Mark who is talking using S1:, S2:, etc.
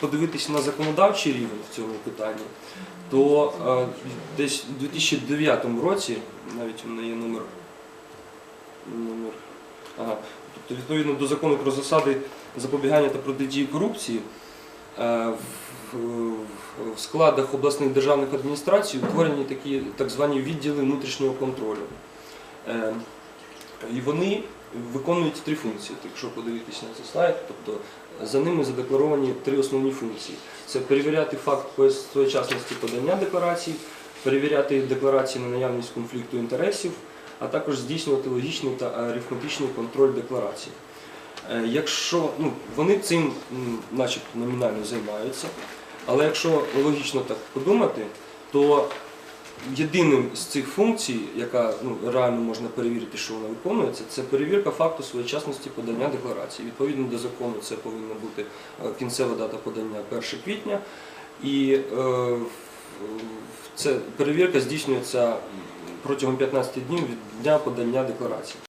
S1: подивитися на законодавчий рівень в цьому питанні, то е, десь у 2009 році, навіть у мене є номер, номер ага, тобто відповідно до закону про засади запобігання та протидії корупції, е, в складах обласних державних адміністрацій утворені такі так звані відділи внутрішнього контролю. Е, І вони виконують три функції. Якщо подивитися на цей слайд, тобто за ними задекларовані три основні функції: це перевіряти факт своєчасності подання декларацій, перевіряти декларації на наявність конфлікту інтересів, а також здійснювати логічний та арифметичний контроль декларацій. Е, Якщо ну, вони цим начебто номінально займаються, але якщо логічно так подумати, то єдиним з цих функцій, яка ну, реально можна перевірити, що вона виконується, це перевірка факту своєчасності подання декларації. Відповідно до закону, це повинна бути е, кінцева дата подання 1 квітня. І е, це перевірка здійснюється протягом 15 днів від дня подання декларації.